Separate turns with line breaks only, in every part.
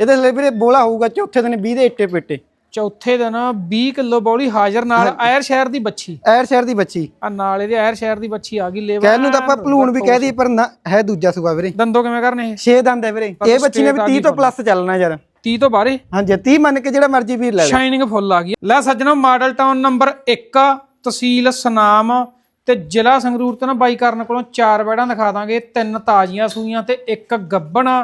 ਇਹਦੇ ਲਈ ਵੀਰੇ ਬੋਲਾ ਹੋਊਗਾ ਚੌਥੇ ਦਿਨ 20 ਦੇ ਇੱਟੇ ਪੇਟੇ।
ਚੌਥੇ ਦਿਨ 20 ਕਿਲੋ ਬੌਲੀ ਹਾਜ਼ਰ ਨਾਲ ਆਇਰ ਸ਼ਹਿਰ ਦੀ ਬੱਚੀ
ਐਰ ਸ਼ਹਿਰ ਦੀ ਬੱਚੀ
ਆ ਨਾਲ ਇਹਦੇ ਆਇਰ ਸ਼ਹਿਰ ਦੀ ਬੱਚੀ ਆ ਗਈ ਲੇਵਾ
ਕਹਿਣ ਨੂੰ ਤਾਂ ਆਪਾਂ ਭਲੂਣ ਵੀ ਕਹਿ ਦਈਏ ਪਰ ਨਾ ਹੈ ਦੂਜਾ ਸੂਆ ਵੀਰੇ।
ਦੰਦੋ ਕਿਵੇਂ ਕਰਨੇ ਇਹ?
6 ਦੰਦ ਹੈ ਵੀਰੇ। ਇਹ ਬੱਚੀ ਨੇ ਵੀ 30 ਤੋਂ ਪਲੱਸ ਚੱਲਣਾ ਯਾਰ।
30 ਤੋਂ ਬਾਰੇ
ਹਾਂਜੀ 30 ਮੰਨ ਕੇ ਜਿਹੜਾ ਮਰਜ਼ੀ ਵੀਰ ਲੈ ਲੈ।
ਸ਼ਾਈਨਿੰਗ ਫੁੱਲ ਆ ਗਈ। ਲੈ ਸੱਜਣੋ ਮਾਡਲ ਟਾਊਨ ਨੰਬਰ 1 ਤਹਿਸੀਲ ਸਨਾਮ ਤੇ ਜ਼ਿਲ੍ਹਾ ਸੰਗਰੂਰ ਤੋਂ ਨਾ ਬਾਈ ਕਰਨ ਕੋਲੋਂ ਚਾਰ ਬੈੜਾਂ ਦਿਖਾ ਦਾਂਗੇ। ਤਿੰਨ ਤਾਜ਼ੀਆਂ ਸੂਈਆਂ ਤੇ ਇੱਕ ਗੱਬਣਾ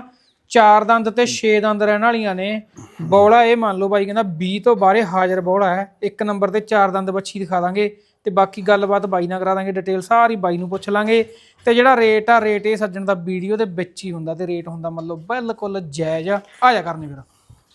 ਚਾਰ ਦੰਦ ਤੇ 6 ਦੰਦ ਰਹਿਣ ਵਾਲੀਆਂ ਨੇ। ਬੌਲਾ ਇਹ ਮੰਨ ਲਓ ਬਾਈ ਕਹਿੰਦਾ 20 ਤੋਂ ਬਾਹਰੇ ਹਾਜ਼ਰ ਬੌਲਾ ਹੈ। ਇੱਕ ਨੰਬਰ ਤੇ ਚਾਰ ਦੰਦ ਬੱਚੀ ਦਿਖਾ ਦਾਂਗੇ। ਤੇ ਬਾਕੀ ਗੱਲਬਾਤ ਬਾਈ ਨਾਲ ਕਰਾ ਦਾਂਗੇ ਡਿਟੇਲ ਸਾਰੀ ਬਾਈ ਨੂੰ ਪੁੱਛ ਲਾਂਗੇ। ਤੇ ਜਿਹੜਾ ਰੇਟ ਆ ਰੇਟ ਇਹ ਸੱਜਣ ਦਾ ਵੀਡੀਓ ਦੇ ਵਿੱਚ ਹੀ ਹੁੰਦਾ ਤੇ ਰੇਟ ਹੁੰਦਾ ਮੰਨ ਲਓ ਬਿਲਕੁਲ ਜਾਇਜ਼ ਆ। ਆ ਜਾ ਕਰਨੀ ਫਿਰ।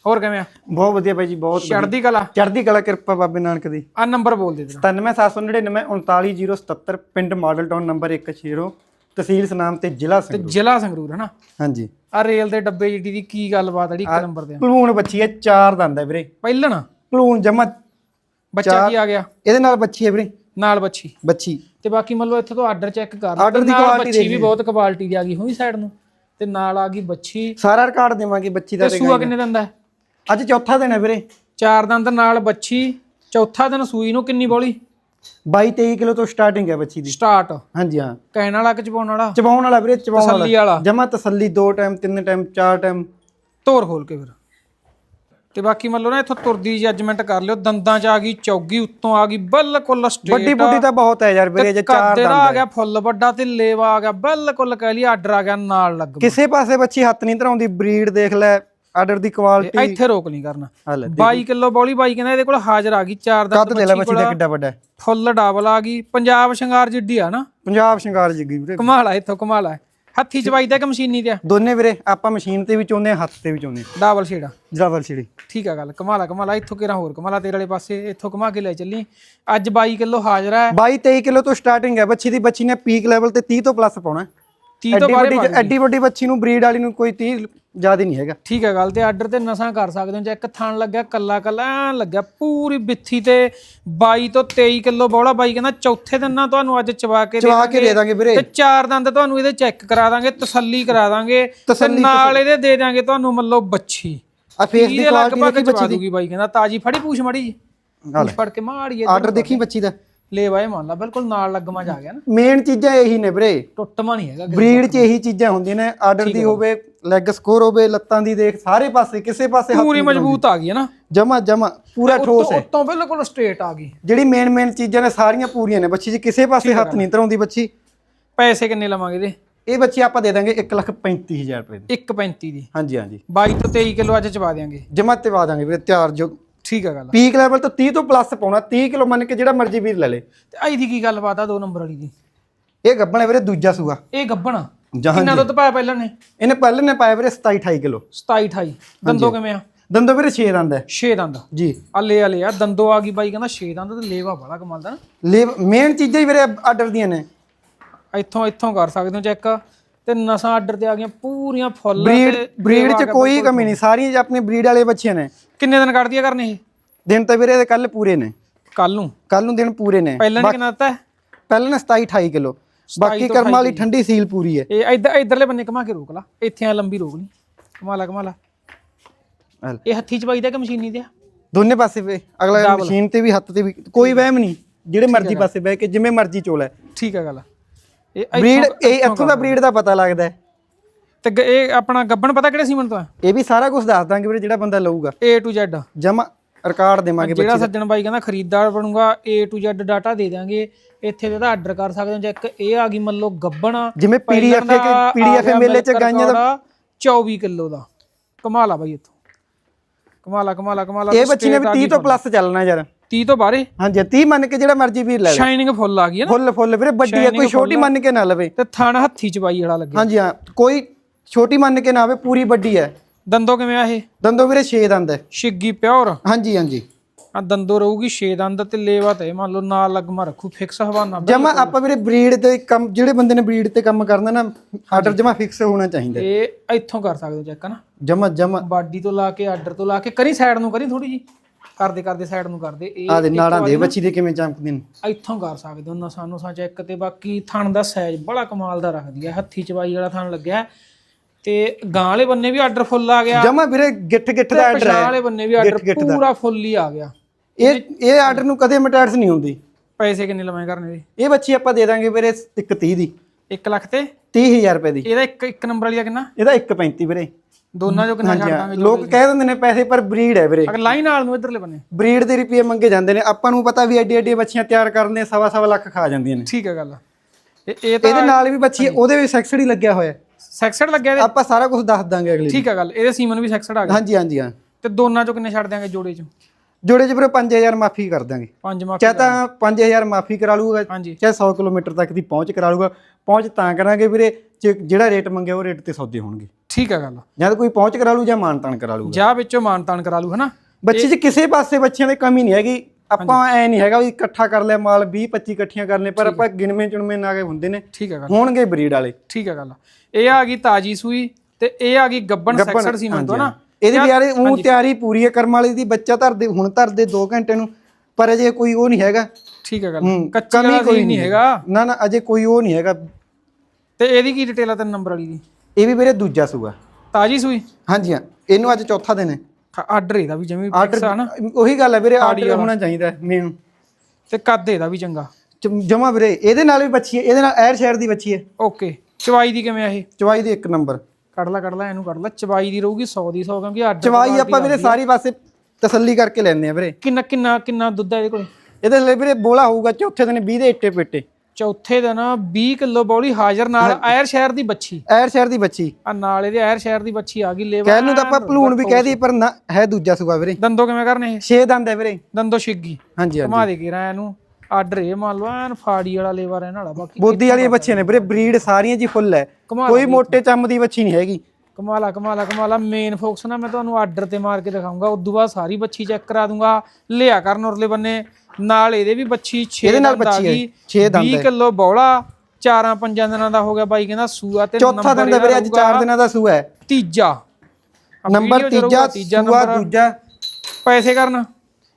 ਹੋਰ ਕਿਵੇਂ ਆ?
ਬਹੁਤ ਵਧੀਆ ਬਾਈ ਜੀ ਬਹੁਤ।
ਚੜ੍ਹਦੀ ਕਲਾ?
ਚੜ੍ਹਦੀ ਕਲਾ ਕਿਰਪਾ ਬਾਬੇ ਨਾਨਕ ਦੀ।
ਆ ਨੰਬਰ ਬੋਲ ਦੇ ਤੇਰਾ।
97799 39077 ਪਿੰਡ ਮਾਡਲ ਟਾਊਨ ਨੰਬਰ 10 ਤਹਿਸੀਲ ਸਨਾਮ ਤੇ ਜ਼ਿਲ੍ਹਾ
ਤੇ
ਸੰਗਰੂਰ।
ਜ਼ਿਲ੍ਹਾ ਸੰਗਰੂਰ ਹੈ ਨਾ
ਹਾਂਜੀ।
ਆ ਰੇਲ ਦੇ ਡੱਬੇ ਜਿਹੜੀ ਦੀ ਕੀ ਗੱਲਬਾਤ ਜਿਹੜੀ ਇੱਕ ਨੰਬਰ ਤੇ ਆ?
ਭਲੂਣ ਬੱਚੀ ਹੈ ਚਾਰ ਦੰਦ ਹੈ ਵੀਰੇ।
ਪਹਿਲਣ?
ਭਲੂਣ ਜਮਾ
ਬੱਚਾ ਕੀ ਆ ਗਿਆ?
ਇਹਦੇ ਨਾਲ ਬੱਚੀ ਹੈ ਵੀਰੇ।
ਨਾਲ ਬੱਚੀ।
ਬੱਚੀ।
ਤੇ ਬਾਕੀ ਮੰਨ ਲਓ ਇੱਥੇ ਤੋਂ ਆਰਡਰ ਚੈੱਕ ਕਰ ਲਓ।
Order ਦੀ
ਨਾਲ
quality
ਬੱਚੀ ਵੀ ਬਹੁਤ ਕੁਆਲਿਟੀ ਦੀ ਆ ਗਈ ਹੋਈ ਸਾਈਡ ਨੂੰ। ਤੇ ਨਾਲ ਆ ਗਈ ਬੱਚੀ।
ਸਾਰਾ ਰਿਕਾਰਡ ਦੇਵਾਂਗੇ ਬੱਚੀ ਦਾ
ਤੇ ਸੂਆ ਕਿੰਨੇ ਦਿੰਦਾ ਹੈ
ਅੱਜ ਚੌਥਾ ਦਿਨ ਹੈ ਵੀਰੇ।
ਚਾਰ ਦੰਦ ਨਾਲ ਬੱਚੀ। ਚੌਥਾ ਦਿਨ ਸੂਈ ਨੂੰ ਕਿੰਨੀ ਬੋਲੀ?
22 23 ਕਿਲੋ ਤੋਂ ਸਟਾਰਟਿੰਗ ਹੈ ਬੱਚੀ ਦੀ।
ਸਟਾਰਟ
ਹਾਂਜੀ ਹਾਂ।
ਕਹਿਣ ਵਾਲਾ ਕਿ ਚਪਾਉਣ ਵਾਲਾ?
ਚਬਾਉਣ ਵਾਲਾ ਵੀਰੇ ਚਬਾਉਣ
ਤਸੱਲੀ
ਵਾਲਾ। ਜਮਾ ਤਸੱਲੀ ਦੋ ਟਾਈਮ ਤਿੰਨ ਟਾਈਮ ਚਾਰ ਟਾਈਮ
ਤੋਰ ਖੋਲ ਕੇ ਫਿਰ। ਤੇ ਬਾਕੀ ਮੰਨ ਲਓ ਨਾ ਇੱਥੋਂ ਤੁਰਦੀ ਜੱਜਮੈਂਟ ਕਰ ਲਿਓ ਦੰਦਾਂ 'ਚ ਆ ਗਈ ਚੌਗੀ ਉੱਤੋਂ ਆ ਗਈ ਬਿਲਕੁਲ ਸਟ੍ਰੇਟ
ਵੱਡੀ ਬੁੱਢੀ ਤਾਂ ਬਹੁਤ ਹੈ ਯਾਰ ਵੀਰੇ ਜੇ ਚਾਰ ਦੰਦ
ਆ ਗਿਆ ਫੁੱਲ ਵੱਡਾ ਤੇ ਲੇਵਾ ਆ ਗਿਆ ਬਿਲਕੁਲ ਕਹਿ ਲਈ ਆਰਡਰ ਆ ਗਿਆ ਨਾਲ ਲੱਗ।
ਕਿਸੇ ਪਾਸੇ ਬੱਚੀ ਹੱਥ ਨਹੀਂ ਧਰਾਉਂਦੀ ਬਰੀਡ ਦੇਖ ਲੈ ਆਰਡਰ ਦੀ ਕੁਆਲਿਟੀ
ਇੱਥੇ ਰੋਕ ਨਹੀਂ ਕਰਨਾ।
ਆ ਲੈ
22 ਕਿਲੋ ਬੌਲੀ ਬਾਈ ਕਹਿੰਦਾ ਇਹਦੇ ਕੋਲ ਹਾਜ਼ਰ ਆ ਗਈ ਚਾਰ ਦਾ
ਕੱਦ ਲੈ ਦਾ ਕਿੱਡਾ ਵੱਡਾ।
ਫੁੱਲ ਡਬਲ ਆ ਗਈ ਪੰਜਾਬ ਸ਼ਿੰਗਾਰ ਜਿੱਡੀ ਆ ਨਾ।
ਪੰਜਾਬ ਸ਼ਿੰਗਾਰ ਜੱਗੀ ਵੀਰੇ।
ਕਮਾਲ ਆ ਇੱਥੋਂ ਕਮਾਲ ਆ। ਹੱਥੀ ਚਵਾਈ ਦਾ ਕਿ ਮਸ਼ੀਨੀ ਤੇ
ਦੋਨੇ ਵੀਰੇ ਆਪਾਂ ਮਸ਼ੀਨ ਤੇ ਵੀ ਚਾਹੁੰਦੇ ਆ ਹੱਥ ਤੇ ਵੀ ਚਾਹੁੰਦੇ ਆ।
ਡਬਲ ਛੇੜਾ।
ਜਰਾਵਲ ਛਿੜੀ।
ਠੀਕ ਆ ਗੱਲ ਕਮਾਲਾ ਕਮਾਲਾ ਇੱਥੋਂ ਕਿਹੜਾ ਹੋਰ ਕਮਾਲਾ ਤੇਰੇ ਵਾਲੇ ਪਾਸੇ ਇੱਥੋਂ ਕਮਾ ਕੇ ਲੈ ਚੱਲੀ। ਅੱਜ 22 ਕਿਲੋ ਹਾਜ਼ਰ ਹੈ
22 23 ਕਿਲੋ ਤੋਂ ਸਟਾਰਟਿੰਗ ਹੈ ਬੱਚੀ ਦੀ ਬੱਚੀ ਨੇ ਪੀਕ ਲੈਵਲ ਤੇ 30 ਤੋਂ ਪਲੱਸ ਪਾਉਣਾ। ਹੈ।
30 ਤੋਂ ਬਾਰੇ
ਐਡੀ ਵੱਡੀ ਬੱਚੀ ਨੂੰ ਬਰੀਡ ਵਾਲੀ ਨੂੰ ਕੋਈ 30 ਜ਼ਿਆਦਾ ਨਹੀਂ ਹੈਗਾ।
ਠੀਕ ਹੈ ਗੱਲ ਤੇ ਆਰਡਰ ਤੇ ਨਸਾਂ ਕਰ ਸਕਦੇ ਹੋ ਜੇ ਇੱਕ ਥਣ ਲੱਗਿਆ ਕੱਲਾ ਕੱਲਾ ਲੱਗਿਆ ਪੂਰੀ ਬਿੱਥੀ ਤੇ 22 ਤੋਂ 23 ਕਿਲੋ ਬੋਲਾ ਬਾਈ ਕਹਿੰਦਾ ਚੌਥੇ ਦਿਨ ਨਾ ਤੁਹਾਨੂੰ ਅੱਜ ਚਵਾ ਕੇ
ਚਵਾ ਕੇ ਦੇ ਦਾਂਗੇ ਵੀਰੇ।
ਤੇ ਚਾਰ ਦੰਦ ਤੁਹਾਨੂੰ ਇਹਦੇ ਚੈੱਕ ਕਰਾ ਦਾਂਗੇ ਤਸੱਲੀ ਕਰਾ ਦਾਂਗੇ ਤੇ ਨਾਲ ਇਹਦੇ ਦੇ ਦਾਂਗੇ ਤੁਹਾਨੂੰ ਮੱਲੋ ਬੱਚੀ
ਆ ਫੇਸ ਦੀ ਕੁਆਲਿਟੀ ਦੇਖੀ
ਚਵਾ ਦੂਗੀ ਬਾਈ ਕਹਿੰਦਾ ਤਾਜੀ ਫੜੀ ਪੂਛ ਮੜੀ ਜੀ ਫੜ ਕੇ ਮਾੜੀ
ਆਰਡਰ ਦੇਖੀ ਬੱਚੀ ਦਾ।
ਲੈ ਵਾਏ ਮੰਨ ਲਾ ਬਿਲਕੁਲ ਨਾਲ ਲੱਗਮਾ ਜਾ ਗਿਆ ਨਾ।
ਮੇਨ ਚੀਜ਼ਾਂ ਇਹੀ ਨੇ ਵੀਰੇ।
ਟੁੱਟਮਾ ਨਹੀਂ ਹੈਗਾ
ਬਰੀਡ 'ਚ ਇਹੀ ਚੀਜ਼ਾਂ ਹੁੰਦੀਆਂ ਨੇ ਆਰਡਰ ਦੀ ਹੋਵੇ ਲੈਗ ਸਕੋਰ ਹੋਵੇ ਲੱਤਾਂ ਦੀ ਦੇਖ ਸਾਰੇ ਪਾਸੇ ਕਿਸੇ ਪਾਸੇ
ਪੂਰੀ ਮਜ਼ਬੂਤ ਆ ਗਈ ਹੈ ਨਾ।
ਜਮਾ ਜਮਾ ਪੂਰਾ ਠੋਸ ਹੈ।
ਉੱਤੋਂ ਬਿਲਕੁਲ ਸਟ੍ਰੇਟ ਆ ਗਈ।
ਜਿਹੜੀ ਮੇਨ ਮੇਨ ਚੀਜ਼ਾਂ ਨੇ ਸਾਰੀਆਂ ਪੂਰੀਆਂ ਨੇ ਬੱਚੀ 'ਚ ਕਿਸੇ ਪਾਸੇ ਹੱਥ ਨਹੀਂ ਧਰਾਉਂਦੀ ਬੱਚੀ।
ਪੈਸੇ ਕਿੰਨੇ ਲਵਾਂਗੇ ਇਹਦੇ?
ਇਹ ਬੱਚੀ ਆਪਾਂ ਦੇ ਦਾਂਗੇ 135000 ਰੁਪਏ ਦੀ।
1.35 ਦੀ।
ਹਾਂਜੀ ਹਾਂਜੀ।
22 ਤੋਂ 23 ਕਿਲੋ ਅੱਜ ਚਵਾ ਦੇਾਂਗੇ
ਜਮਾ ਤੇ ਵਾ ਦਾਂਗੇ ਵੀਰੇ ਤਿਆਰ ਜੋ
ਠੀਕ ਆ ਗੱਲ
ਪੀਕ ਲੈਵਲ ਤੋਂ 30 ਤੋਂ ਪਲੱਸ ਪਾਉਣਾ 30 ਕਿਲੋ ਮੰਨ ਕੇ ਜਿਹੜਾ ਮਰਜ਼ੀ ਵੀਰ ਲੈ ਲੇ।
ਤੇ ਆਈ ਦੀ ਕੀ ਗੱਲਬਾਤ ਆ ਦੋ ਨੰਬਰ ਵਾਲੀ ਦੀ।
ਇਹ ਗੱਬਣ ਹੈ ਵੀਰੇ ਦੂਜਾ ਸੂਆ।
ਇਹ ਗੱਬਣਾ
ਜਹਾਂ
ਕਿੰਨਾ ਦੁੱਧ ਪਾਇਆ ਪਹਿਲਾਂ ਨੇ?
ਇਹਨੇ ਪਹਿਲੇ ਨੇ ਪਾਇਆ ਵੀਰੇ 27 28 ਕਿਲੋ।
27 28 ਦੰਦੋ ਕਿਵੇਂ ਆ?
ਦੰਦੋ ਵੀਰੇ 6 ਦੰਦ ਹੈ।
6 ਦੰਦ।
ਜੀ।
ਆ ਲੈ ਆ ਦੰਦੋ ਆ ਗਈ ਬਾਈ ਕਹਿੰਦਾ 6 ਦੰਦ ਤੇ ਲੇਵਾ ਬੜਾ ਕਮਾਲ ਦਾ। ਨਾ
ਮੇਨ ਚੀਜ਼ਾਂ ਹੀ ਵੀਰੇ ਆਰਡਰ ਦੀਆਂ ਨੇ।
ਇੱਥੋਂ ਇੱਥੋਂ ਕਰ ਸਕਦੇ ਹੋ ਚੈੱਕ। ਤੇ ਨਸਾਂ ਆਰਡਰ ਤੇ ਆ ਗਈਆਂ ਪੂਰੀਆਂ ਫੁੱਲ
ਬਰੀਡ ਬਰੀਡ 'ਚ ਕੋਈ ਕਮੀ ਨਹੀਂ। ਸਾਰੀਆਂ ਆਪਣੇ ਬਰੀਡ ਵਾਲੇ ਬੱਚੇ ਨੇ।
ਕਿੰਨੇ ਦਿਨ ਕੱਢਦੀਆਂ ਕਰਨੇ ਇਹ?
ਦਿਨ ਤਾਂ ਵੀਰੇ ਕੱਲ ਪੂਰੇ ਨੇ।
ਕੱਲ ਨੂੰ?
ਕੱਲ ਨੂੰ ਦਿਨ ਪੂਰੇ ਨੇ।
ਪਹਿਲਾਂ ਨੇ ਕਿੰਨਾ ਦਿੱਤਾ?
ਪਹਿਲਾਂ ਨੇ 27 28 ਕਿਲੋ। ਬਾਕੀ ਕਰਮ ਵਾਲੀ ਠੰਡੀ ਸੀਲ ਪੂਰੀ ਹੈ।
ਇਹ ਇੱਧਰ ਇੱਧਰਲੇ ਬੰਨੇ ਕਮਾ ਕੇ ਰੋਕ ਲਾ। ਇੱਥੇ ਆ ਲੰਬੀ ਰੋਕ ਲਈ ਕਮਾਲਾ ਕਮਾਲਾ
ਆ ਲੈ।
ਇਹ ਹੱਥੀ ਚ ਪਾਈਦਾ ਕਿ ਮਸ਼ੀਨੀ ਤੇ ਆ?
ਦੋਨੇ ਪਾਸੇ ਵੇ। ਅਗਲਾ ਮਸ਼ੀਨ ਤੇ ਵੀ ਹੱਥ ਤੇ ਵੀ। ਕੋਈ ਵਹਿਮ ਨਹੀਂ। ਜਿਹੜੇ ਮਰਜ਼ੀ ਪਾਸੇ ਬਹਿ ਕੇ ਜਿਵੇਂ ਮਰਜ਼ੀ ਚੋਲ ਹੈ।
ਠੀਕ ਹੈ ਗੱਲ। ਇਹ
ਬਰੀਡ ਇਹ ਇੱਥੋਂ ਦਾ ਬਰੀਡ ਦਾ ਪਤਾ ਲੱਗਦਾ ਹੈ।
ਤੇ ਗ- ਇਹ ਆਪਣਾ ਗੱਬਣ ਪਤਾ ਕਿਹੜੇ ਸੀਮਨ ਤੋਂ ਆ
ਇਹ ਵੀ ਸਾਰਾ ਕੁਝ ਦੱਸ ਦਾਂਗੇ ਵੀਰੇ ਜਿਹੜਾ ਬੰਦਾ ਲਊਗਾ।
A to Z
ਜਮਾ ਰਿਕਾਰਡ ਦੇਵਾਂਗੇ
ਜਿਹੜਾ ਸੱਜਣ ਬਾਈ ਕਹਿੰਦਾ ਖਰੀਦਦਾਰ ਬਣੂਗਾ A to Z ਡਾਟਾ ਦੇ ਦਿਆਂਗੇ। ਇੱਥੇ ਤੇ ਤਾਂ ਆਰਡਰ ਕਰ ਸਕਦੇ ਹੋ ਚੈੱਕ ਇਹ ਆ ਗਈ ਮੰਨ ਲਓ ਗੱਬਣ
ਜਿਵੇਂ ਪੀਡੀਐਫ ਪੀਡੀਐਫ ਮੇਲੇ ਚ ਗਾਈਆਂ ਦਾ
24 ਕਿਲੋ ਦਾ। ਕਮਾਲ ਆ ਬਾਈ ਇੱਥੋਂ। ਕਮਾਲਾ ਕਮਾਲਾ ਕਮਾਲਾ
ਇਹ ਬੱਚੀ ਨੇ ਵੀ 30 ਤੋਂ ਪਲੱਸ ਚੱਲਣਾ ਯਾਰ।
30 ਤੋਂ ਬਾਰੇ
ਹਾਂਜੀ 30 ਮੰਨ ਕੇ ਜਿਹੜਾ ਮਰਜ਼ੀ ਵੀਰ ਲੈ ਲੈ
ਸ਼ਾਈਨਿੰਗ ਫੁੱਲ ਆ ਗਈ ਹੈ ਨਾ।
ਫੁੱਲ ਫੁੱਲ। ਵੀਰੇ ਵੱਡੀ ਹੈ ਕੋਈ ਛੋਟੀ ਮੰਨ ਕੇ ਨਾ ਲਵੇ।
ਤੇ ਥਣ ਹੱਥੀ ਚ ਬਾਈ ਜਿਹੜਾ ਲੱਗਿਆ।
ਹਾਂਜੀ ਹਾਂ। ਕੋਈ ਛੋਟੀ ਮੰਨ ਕੇ ਨਾ ਆਵੇ ਪੂਰੀ ਵੱਡੀ ਹੈ।
ਦੰਦੋ ਕਿਵੇਂ ਆ ਇਹ?
ਦੰਦੋ ਵੀਰੇ 6 ਦੰਦ ਹੈ।
ਛਿੱਗੀ ਪਿਓਰ?
ਹਾਂਜੀ ਹਾਂਜੀ।
ਆ ਦੰਦੋ ਰਹੂਗੀ 6 ਦੰਦ ਤੇ ਲੇਵਾ ਤੇ ਮੰਨ ਲਓ ਨਾਲ ਲੱਗਮਾ ਰੱਖੂ ਫਿਕਸ ਹਵਾਨਾ
ਜਮਾ ਆਪਾਂ ਵੀਰੇ ਬਰੀਡ ਤੇ ਕੰਮ ਜਿਹੜੇ ਬੰਦੇ ਨੇ ਬਰੀਡ ਤੇ ਕੰਮ ਕਰਨਾ ਨਾ ਆਰਡਰ ਜਮਾ ਫਿਕਸ ਹੋਣਾ ਚਾਹੀਦਾ।
ਇਹ ਇੱਥੋਂ ਕਰ ਸਕਦੇ ਹੋ ਚੈੱਕ ਨਾ
ਜਮਾ ਜਮਾ।
ਬਾਡੀ ਤੋਂ ਲਾ ਕੇ ਆਰਡਰ ਤੋਂ ਲਾ ਕੇ ਕਰੀ ਸਾਈਡ ਨੂੰ ਕਰੀ ਥੋੜੀ ਜੀ ਕਰਦੇ ਕਰਦੇ ਸਾਈਡ ਨੂੰ ਕਰਦੇ। ਇਹ
ਆ ਦੇ ਨਾੜਾਂ ਦੇ ਬੱਚੀ ਦੇ ਕਿਵੇਂ ਚਮਕਦੇ ਨੇ?
ਇੱਥੋਂ ਕਰ ਸਕਦੇ ਹੋ ਨਸਾਂ ਨੁਸਾਂ ਚੈੱਕ ਤੇ। ਬਾਕੀ ਥਣ ਦਾ ਸਾਈਜ਼ ਬੜਾ ਕਮਾਲ ਦਾ ਰੱਖਦੀ ਹੈ। ਹੱਥੀ ਚਵਾਈ ਵਾਲਾ ਥਣ ਲੱਗਿਆ। ਤੇ ਗਾਂ ਵਾਲੇ ਬੰਨੇ ਵੀ ਆਰਡਰ ਫੁੱਲ ਆ ਗਿਆ।
ਜਮਾ ਵੀਰੇ ਗਿੱਠ ਗਿੱਠ ਦਾ ਆਰਡਰ
ਪਛਾਣ
ਹੈ।
ਵਾਲੇ ਬੰਨੇ ਵੀ ਆਰਡਰ
ਦਾ।
ਪੂਰਾ ਫੁੱਲ ਹੀ ਆ ਗਿਆ।
ਇਹ ਇਹ ਆਰਡਰ ਨੂੰ ਕਦੇ ਮਟੈਟਸ ਨਹੀਂ ਹੁੰਦੀ।
ਪੈਸੇ ਕਿੰਨੇ ਲਵਾਂ ਕਰਨੇ ਦੇ?
ਇਹ ਬੱਚੀ ਆਪਾਂ ਦੇ ਦਾਂਗੇ ਵੀਰੇ 130 ਦੀ।
1 ਲੱਖ ਤੇ?
30000 ਰੁਪਏ ਦੀ।
ਇਹਦਾ ਇੱਕ ਇੱਕ ਨੰਬਰ ਵਾਲੀ ਦਾ ਕਿੰਨਾ?
ਇਹਦਾ 135 ਵੀਰੇ।
ਦੋਨਾਂ ਚੋਂ ਕਿੰਨਾ ਛੱਡ ਦਾਂਗੇ
ਲੋਕ ਕਹਿ ਦਿੰਦੇ ਨੇ ਪੈਸੇ ਪਰ ਬਰੀਡ ਹੈ ਵੀਰੇ।
ਅਗਰ ਲਾਈਨ ਨਾਲ ਨੂੰ ਇਧਰਲੇ ਬੰਨੇ।
ਬਰੀਡ ਦੇ ਰੁਪਏ ਮੰਗੇ ਜਾਂਦੇ ਨੇ। ਆਪਾਂ ਨੂੰ ਪਤਾ ਵੀ ਐਡੀ ਐਡੀ ਬੱਚੀਆਂ ਤਿਆਰ ਕਰਨ ਦੇ ਸਵਾ ਸਵਾ ਲੱਖ ਖਾ ਜਾਂਦੀਆਂ ਨੇ।
ਠੀਕ ਹੈ ਗੱਲ। ਇਹ ਇਹ ਤਾਂ
ਇਹਦੇ ਨਾਲ ਵੀ ਬੱਚੀ ਉਹਦੇ ਵੀ ਸੈਕਸਡ ਹੀ ਲੱਗਿਆ ਹੋਇਆ। ਹੈ।
ਸੈਕਸਡ ਲੱਗਿਆ ਇਹਦੇ?
ਆਪਾਂ ਸਾਰਾ ਕੁਝ ਦੱਸ ਦਾਂਗੇ ਅਗਲੀ
ਠੀਕ ਹੈ ਗੱਲ ਇਹਦੇ ਸੀਮਨ ਵੀ ਸੈਕਸਡ ਆ ਗਿਆ
ਹਾਂਜੀ ਹਾਂਜੀ ਹਾਂ।
ਤੇ ਦੋਨਾਂ ਚੋਂ ਕਿੰਨੇ ਛੱਡ ਦਿਆਂਗੇ ਜੋੜੇ ਚੋਂ?
ਜੋੜੇ ਚ ਵੀਰੇ 5000 ਮਾਫੀ ਕਰ ਦਾਂਗੇ।
ਪੰਜ ਮਾਫੀ
ਚਾਹੇ ਤਾਂ 5000 ਮਾਫੀ ਕਰਾ ਲੂਗਾ
ਹਾਂਜੀ।
ਚਾਹੇ 100 ਕਿਲੋਮੀਟਰ ਤੱਕ ਦੀ ਪਹੁੰਚ ਕਰਾ ਲੂਗਾ ਪਹੁੰਚ ਤਾਂ ਕਰਾਂਗੇ ਵੀਰੇ ਜੇ ਜਿਹੜਾ ਰੇਟ ਮੰਗਿਆ ਉਹ ਰੇਟ ਤੇ ਸੌਦੇ ਹੋਣਗੇ।
ਠੀਕ ਹੈ ਗੱਲ।
ਜਾਂ ਤਾਂ ਕੋਈ ਪਹੁੰਚ ਕਰਾ ਲੂ ਜਾਂ ਮਾਨਤਾਨ ਕਰਾ ਲੂਗਾ
ਜਾ ਵਿੱਚੋਂ ਮਾਨਤਾਨ ਕਰਾ ਲੂ ਹਨਾ?
ਬੱਚੇ 'ਚ ਕਿਸੇ ਪਾਸੇ ਬੱਚਿਆਂ ਦੀ ਕਮੀ ਨਹੀਂ ਹੈਗੀ। ਆਪਾਂ ਐ ਨਹੀਂ ਹੈਗਾ ਵੀ ਇਕੱਠਾ ਕਰ ਲਿਆ ਮਾਲ 20 25 ਇਕੱਠੀਆਂ ਕਰ ਲਏ ਪਰ ਆਪਾਂ ਗਿਣਵੇਂ ਚੁਣਵੇਂ ਨਾਗੇ ਹੁੰਦੇ ਨੇ।
ਠੀਕ ਹੈ ਗੱਲ।
ਹੋਣਗੇ ਬਰੀਡ ਵਾਲੇ।
ਠੀਕ ਹੈ ਗੱਲ। ਇਹ ਆ ਗਈ ਤਾਜੀ ਸੂਈ ਤੇ ਇਹ ਆ ਗਈ ਗੱਬਣ ਸੈਕਸਡ ਸੀਮਨ ਤੋਂ ਨਾ?
ਇਹਦੀ ਵੀ ਯਾਰ ਉਹ ਤਿਆਰੀ ਪੂਰੀ ਹੈ ਕਰਮ ਵਾਲੀ ਦੀ ਬੱਚਾ ਧਰਦੇ ਹੁਣ ਧਰਦੇ 2 ਘੰਟੇ ਨੂੰ ਪਰ ਅਜੇ ਕੋਈ ਉਹ ਨਹੀਂ ਹੈਗਾ।
ਠੀਕ ਹੈ ਗੱਲ। ਕੱਚੀ ਕੋਈ ਨਹੀਂ ਹੈਗਾ।
ਨਾ ਨਾ ਅਜੇ ਕੋਈ ਉਹ ਨਹੀਂ ਹੈਗਾ।
ਤੇ ਇਹਦੀ ਕੀ ਡਿਟੇਲ ਆ ਤਿੰਨ ਨੰਬਰ ਵਾਲੀ ਦੀ?
ਇਹ ਵੀ ਵੀਰੇ ਦੂਜਾ ਸੂਆ।
ਤਾਜੀ ਸੂਈ?
ਹਾਂਜੀ ਹਾਂ। ਇਹਨੂੰ ਅੱਜ ਚੌਥਾ ਦਿਨ ਹੈ।
ਆਰਡਰ ਇਹਦਾ ਵੀ ਜਿਵੇਂ
ਆਰਡਰ ਉਹੀ ਗੱਲ ਹੈ ਵੀਰੇ ਆਰਡਰ ਹੋਣਾ ਚਾਹੀਦਾ ਮੇਨ
ਤੇ ਕੱਦ ਇਹਦਾ ਵੀ ਚੰਗਾ।
ਜਮਾ ਵੀਰੇ ਇਹਦੇ ਨਾਲ ਵੀ ਬੱਚੀ ਹੈ ਇਹਦੇ ਨਾਲ ਐਰ ਸ਼ਹਿਰ ਦੀ ਬੱਚੀ ਹੈ।
ਓਕੇ ਚਵਾਈ ਦੀ ਕਿਵੇਂ ਆ ਇਹ?
ਚਵਾਈ ਦੀ ਇੱਕ ਨੰਬਰ।
ਕੱਢ ਲੈ ਕੱਢ ਲੈ ਇਹਨੂੰ ਕੱਢ ਲੈ। ਚਵਾਈ ਦੀ ਰਹੂਗੀ 100 ਦੀ 100 ਕਿਉਂਕਿ ਆਰਡਰ
ਚਵਾਈ ਆਪਾਂ ਵੀਰੇ ਸਾਰੀ ਪਾਸੇ ਤਸੱਲੀ ਕਰਕੇ ਲੈਂਦੇ ਆ ਵੀਰੇ।
ਕਿੰਨਾ ਕਿੰਨਾ ਕਿੰਨਾ ਦੁੱਧ ਹੈ ਇਹਦੇ ਕੋਲ?
ਇਹਦੇ ਲਈ ਵੀਰੇ ਬੋਲਾ ਹੋਊਗਾ ਚੌਥੇ ਦਿਨ 20 ਦੇ ਇੱਟੇ ਪੇਟੇ।
ਚੌਥੇ ਦਿਨ 20 ਕਿਲੋ ਬੌਲੀ ਹਾਜ਼ਰ ਨਾਲ ਆਇਰ ਸ਼ਹਿਰ ਦੀ ਬੱਚੀ।
ਐਰ ਸ਼ਹਿਰ ਦੀ ਬੱਚੀ।
ਆ ਨਾਲ ਇਹਦੇ ਆਇਰ ਸ਼ਹਿਰ ਦੀ ਬੱਚੀ ਆ ਗਈ ਲੇਵਾ
ਕਹਿਣ ਨੂੰ ਤਾਂ ਆਪਾਂ ਭਲੂਣ ਵੀ ਕਹਿ ਦਈਏ ਪਰ ਨਾ ਹੈ ਦੂਜਾ ਸੂਆ ਵੀਰੇ।
ਦੰਦੋ ਕਿਵੇਂ ਕਰਨੇ ਇਹ?
6 ਦੰਦ ਹੈ ਵੀਰੇ।
ਦੰਦੋ ਛਿੱਗੀ।
ਹਾਂਜੀ ਹਾਂਜੀ।
ਘੁਮਾ ਦੇ ਕੇ ਰਾਂ ਇਹਨੂੰ ਆਰਡਰ ਇਹ ਮੰਨ ਲਓ ਐਨ ਫਾੜੀ ਵਾਲਾ ਲੇਵਾ ਰਹਿਣ ਵਾਲਾ ਬਾਕੀ
ਬੋਦੀ ਵਾਲੀਆਂ ਬੱਚੀਆਂ ਨੇ ਵੀਰੇ ਬਰੀਡ ਸਾਰੀਆਂ ਜੀ ਫੁੱਲ ਹੈ।
ਕਮਾਲ
ਕੋਈ ਮੋਟੇ ਚੰਮ ਦੀ ਬੱਚੀ ਨਹੀਂ ਹੈਗੀ।
ਕਮਾਲਾ ਕਮਾਲਾ ਕਮਾਲਾ ਮੇਨ ਫੋਕਸ ਨਾ ਮੈਂ ਤੁਹਾਨੂੰ ਆਰਡਰ ਤੇ ਮਾਰ ਕੇ ਦਿਖਾਉਂਗਾ ਉਦੋਂ ਬਾਅਦ ਸਾਰੀ ਬੱਚੀ ਚੈੱਕ ਕਰਾ ਦੂੰਗਾ। ਲਿਆ ਕਰਨ ਉਰਲੇ ਬੰਨੇ। ਨਾਲ ਇਹਦੇ ਵੀ ਬੱਚੀ 6
ਇਹਦੇ ਨਾਲ ਬੱਚੀ ਹੈ,
ਗਈ
ਛੇ ਦੰਦ
20 ਕਿਲੋ ਬੌਲਾ ਚਾਰਾਂ ਪੰਜਾਂ ਦਿਨਾਂ ਦਾ ਹੋ ਗਿਆ ਬਾਈ ਕਹਿੰਦਾ ਸੂਆ ਤੇ
ਚੌਥਾ ਦਿਨ ਦਾ ਵੀਰੇ ਅੱਜ 4 ਦਿਨਾਂ ਦਾ ਸੂਆ ਹੈ।
ਤੀਜਾ।
ਨੰਬਰ ਤੀਜਾ ਸੂਆ ਦੂਜਾ।
ਪੈਸੇ ਕਰਨ।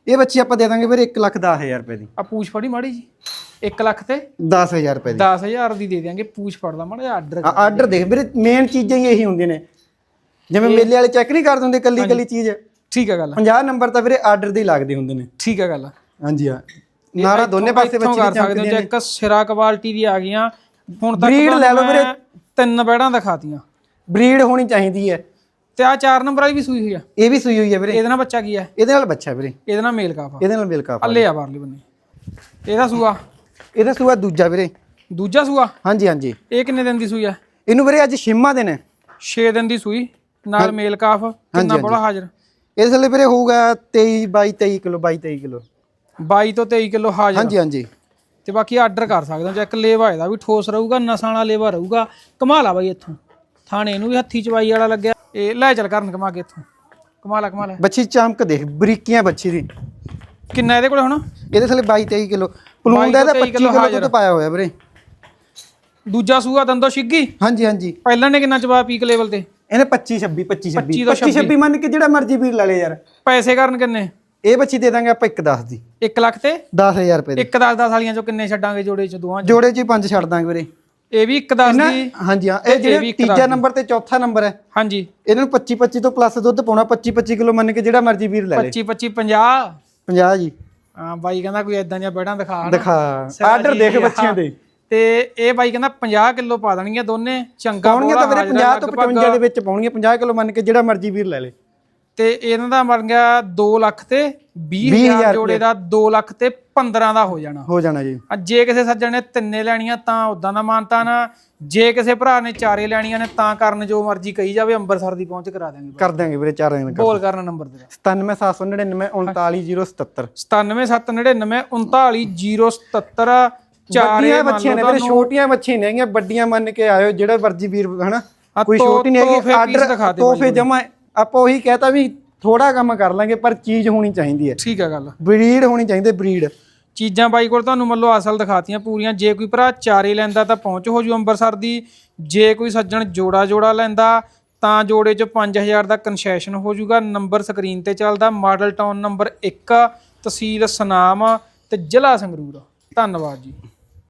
ਇਹ ਬੱਚੀ ਆਪਾਂ ਦੇ ਦਾਂਗੇ ਵੀਰੇ 1 ਲੱਖ 10000 ਰੁਪਏ ਦੀ।
ਆ ਪੂਛ ਫੜੀ ਮਾੜੀ ਜੀ 1 ਲੱਖ ਤੇ
10000 ਰੁਪਏ ਦੀ।
10000 ਦੀ ਦੇ ਦਿਆਂਗੇ ਪੂਛ ਫੜਦਾ ਮਾੜਾ ਆਰਡਰ
ਆਰਡਰ ਦੇਖ ਵੀਰੇ ਮੇਨ ਚੀਜ਼ਾਂ ਹੀ ਇਹੀ ਹੁੰਦੀਆਂ ਨੇ। ਜਿਵੇਂ ਮੇਲੇ ਵਾਲੇ ਚੈੱਕ ਨਹੀਂ ਕਰ ਦਿੰਦੇ ਕੱਲੀ ਕੱਲੀ ਚੀਜ਼।
ਠੀਕ ਹੈ ਗੱਲ
50 ਨੰਬਰ ਤਾਂ ਵੀਰੇ ਆਰਡਰ ਦੇ ਹੀ ਲੱਗਦੇ ਹੁੰਦੇ ਨੇ।
ਠੀਕ ਹੈ ਗੱਲ
ਹਾਂਜੀ ਹਾਂ। ਨਾਰਾ ਦੋਨੇ ਪਾਸੇ ਬੱਚੀ
ਕਰ ਸਕਦੇ ਹੋ ਚੈੱਕ ਸਿਰਾ ਕੁਆਲਿਟੀ ਦੀ ਆ ਗਈਆਂ ਹੁਣ ਤੱਕ
Breed ਲੈ ਲਓ
ਮੈਂ ਤਿੰਨ ਬੈੜਾਂ ਦਿਖਾਤੀਆਂ।
ਬਰੀਡ ਹੋਣੀ ਚਾਹੀਦੀ ਹੈ।
ਤੇ ਆ ਚਾਰ ਨੰਬਰ ਵਾਲੀ ਵੀ ਸੂਈ ਹੋਈ ਆ।
ਇਹ ਵੀ ਸੂਈ ਹੋਈ ਹੈ ਵੀਰੇ।
ਇਹਦੇ ਨਾਲ ਬੱਚਾ ਕੀ ਆ?
ਇਹਦੇ ਨਾਲ ਬੱਚਾ ਵੀਰੇ।
ਇਹਦੇ ਨਾਲ ਮੇਲ ਕਾਫਾ
ਇਹਦੇ ਨਾਲ ਬਿਲਕਾ
ਅੱਲੇ ਆ ਬਾਰਲੀ ਬੰਨੇ। ਇਹਦਾ ਸੂਆ?
ਇਹਦਾ ਸੂਆ ਦੂਜਾ ਵੀਰੇ।
ਦੂਜਾ ਸੂਆ?
ਹਾਂਜੀ ਹਾਂਜੀ।
ਇਹ ਕਿੰਨੇ ਦਿਨ ਦੀ ਸੂਈ ਆ?
ਇਹਨੂੰ ਵੀਰੇ ਅੱਜ ਛਿਮਾ ਦਿਨ ਹੈ।
6 ਦਿਨ ਦੀ ਸੂਈ ਨਾਲ ਮੇਲ ਕਾਫ। ਕਿੰਨਾ ਬੜਾ ਹਾਜ਼ਰ।
ਇਸ ਵੇਲੇ ਵੀਰੇ ਹੋਊਗਾ 23 22 23 ਕਿਲੋ 22 23 ਕਿਲੋ।
22 ਤੋਂ 23 ਕਿਲੋ ਹਾਜ਼ਰ
ਹਾਂਜੀ ਹਾਂਜੀ।
ਤੇ ਬਾਕੀ ਆਰਡਰ ਕਰ ਸਕਦੇ ਹੋ ਚੈੱਕ ਲੇਵਾ ਇਹਦਾ ਵੀ ਠੋਸ ਰਹੂਗਾ ਨਸਾਂ ਵਾਲਾ ਲੇਵਾ ਰਹੂਗਾ। ਕਮਾਲ ਬਾਈ ਇੱਥੋਂ। ਥਾਣੇ ਨੂੰ ਵੀ ਹੱਥੀ ਚਵਾਈ ਵਾਲਾ ਲੱਗਿਆ। ਇਹ ਲੈ ਚੱਲ ਕਰਨ ਕਮਾ ਕੇ ਇੱਥੋਂ। ਕਮਾਲ ਕਮਾਲ
ਬੱਚੀ ਚਮਕ ਦੇਖ ਬਰੀਕੀਆਂ ਬੱਚੀ ਦੀ।
ਕਿੰਨਾ ਇਹਦੇ ਕੋਲੇ ਹੁਣ?
ਇਹਦੇ ਥਲੇ 22 23 ਕਿਲੋ। ਪਲੂਨ ਦਾ ਇਹਦਾ 25 ਕਿਲੋ ਦੁੱਧ ਪਾਇਆ ਹੋਇਆ ਵੀਰੇ।
ਦੂਜਾ ਸੂਆ ਦੰਦੋ ਛਿੱਗੀ
ਹਾਂਜੀ ਹਾਂਜੀ।
ਪਹਿਲਾਂ ਨੇ ਕਿੰਨਾ ਚਵਾ ਪੀਕ ਲੈਵਲ ਤੇ?
ਇਹਨੇ 25 26 25 26
25 ਤੋਂ
25 26 ਮੰਨ ਕੇ ਜਿਹੜਾ ਮਰਜ਼ੀ ਵੀਰ ਲੈ ਲੈ ਯਾਰ।
ਪੈਸੇ ਕਰਨ ਕਿੰਨੇ?
ਇਹ ਬੱਚੀ ਦੇ ਦਾਂਗੇ ਆਪਾਂ 1 10 ਦੀ।
1 ਲੱਖ ਤੇ?
10000 ਰੁਪਏ ਦੀ।
ਇੱਕ 10 10 ਵਾਲੀਆਂ ਚੋਂ ਕਿੰਨੇ ਛੱਡਾਂਗੇ ਜੋੜੇ ਚ ਦੋਵਾਂ ਚ?
ਜੋੜੇ 'ਚ ਹੀ ਪੰਜ ਛੱਡ ਦਾਂਗੇ ਵੀਰੇ।
ਇਹ ਵੀ 1 10 ਦੀ?
ਹਾਂਜੀ ਹਾਂ ਇਹ ਜਿਹੜੇ ਤੀਜਾ ਨੰਬਰ ਤੇ ਚੌਥਾ ਨੰਬਰ ਹੈ।
ਹਾਂਜੀ।
ਇਹਨਾਂ ਨੂੰ 25 25 ਤੋਂ ਪਲੱਸ ਦੁੱਧ ਪਾਉਣਾ 25 25 ਕਿਲੋ ਮੰਨ ਕੇ ਜਿਹੜਾ ਮਰਜ਼ੀ ਵੀਰ ਲੈ ਲੇ।
25 25 50
50 ਜੀ।
ਹਾਂ ਬਾਈ ਕਹਿੰਦਾ ਕੋਈ ਐਦਾਂ ਦੀਆਂ ਬੈੜਾਂ ਦਿਖਾ।
ਦਿਖਾ। ਆਰਡਰ ਦੇਖ। ਬੱਚਿਆਂ ਦੇ।
ਤੇ ਇਹ ਬਾਈ ਕਹਿੰਦਾ 50 ਕਿਲੋ ਪਾ ਦੇਣਗੀਆਂ ਦੋਨੇ। ਚੰਗਾ
ਪਾਉਣੀਆਂ ਤਾਂ ਵੀਰੇ
ਬੋਲਾ
50 ਤੋਂ 55 ਦੇ ਵਿੱਚ ਪਾਉਣੀਆਂ 50 ਕਿਲੋ ਮੰਨ ਕੇ ਜਿਹੜਾ ਮਰਜ਼ੀ ਵੀਰ ਲੈ ਲੇ।
ਤੇ ਇਹਨਾਂ ਦਾ ਬਣ ਗਿਆ 2 ਲੱਖ ਤੇ 20000
ਹਜ਼ਾਰ
ਜੋੜੇ ਦਾ 2 ਲੱਖ ਤੇ 15 ਦਾ ਹੋ ਜਾਣਾ।
ਹੋ ਜਾਣਾ ਜੀ।
ਜੇ ਕਿਸੇ ਸੱਜਣ ਨੇ ਤਿੰਨੇ ਲੈਣੀਆਂ ਤਾਂ ਉਦਾਂ ਦਾ ਮਾਨਤਾ ਨਾ। ਜੇ ਕਿਸੇ ਭਰਾ ਨੇ ਚਾਰੇ ਲੈਣੀਆਂ ਨੇ ਤਾਂ ਕਰਨ ਜੋ ਮਰਜ਼ੀ ਕਹੀ ਜਾਵੇ ਅੰਮ੍ਰਿਤਸਰ ਦੀ ਪਹੁੰਚ ਕਰਾ ਦੇਾਂਗੇ
ਕਰ ਦਾਂਗੇ ਵੀਰੇ ਚਾਰ ਦਿਨ
ਬੋਲ ਕਰਨ ਨੰਬਰ ਦੇ
97799 39077
97799 ਚਾਰੇ
ਵੱਡੀਆਂ ਬੱਚੀਆਂ ਨੇ ਵੀਰੇ ਛੋਟੀਆਂ ਬੱਚੀਆਂ ਨਹੀਂ ਹੈਗੀਆਂ ਵੱਡੀਆਂ ਮੰਨ ਕੇ ਆਇਓ ਜਿਹੜਾ ਵਰਜੀ ਵੀਰ ਹਨਾ? ਕੋਈ ਛੋਟੀ ਨਹੀਂ ਹੈਗੀ ਆਰਡਰ ਤੋਹਫੇ ਜਮਾ ਆਪਾਂ ਉਹੀ ਕਹਤਾ ਵੀ ਥੋੜਾ ਕੰਮ ਕਰ ਲਾਂਗੇ ਪਰ ਚੀਜ਼ ਹੋਣੀ ਚਾਹੀਦੀ ਹੈ।
ਠੀਕ ਆ ਗੱਲ।
ਬਰੀਡ ਹੋਣੀ ਚਾਹੀਦੀ ਬਰੀਡ।
ਚੀਜ਼ਾਂ ਬਾਈ ਕੋਲ ਤੁਹਾਨੂੰ ਮੱਲੋ ਅਸਲ ਦਿਖਾਤੀਆਂ ਪੂਰੀਆਂ। ਜੇ ਕੋਈ ਭਰਾ ਚਾਰੇ ਲੈਂਦਾ ਤਾਂ ਪਹੁੰਚ ਹੋ ਜੂ ਅੰਮ੍ਰਿਤਸਰ ਦੀ। ਜੇ ਕੋਈ ਸੱਜਣ ਜੋੜਾ ਜੋੜਾ ਲੈਂਦਾ ਤਾਂ ਜੋੜੇ 'ਚ 5000 ਦਾ ਕਨਸੈਸ਼ਨ ਹੋ ਜਾਊਗਾ ਨੰਬਰ ਸਕਰੀਨ ਤੇ ਚੱਲਦਾ ਮਾਡਲ ਟਾਊਨ ਨੰਬਰ 1 ਤਹਿਸੀਲ ਸਨਾਮ ਤੇ ਜ਼ਿਲ੍ਹਾ ਸੰਗਰੂਰ। ਧੰਨਵਾਦ ਜੀ।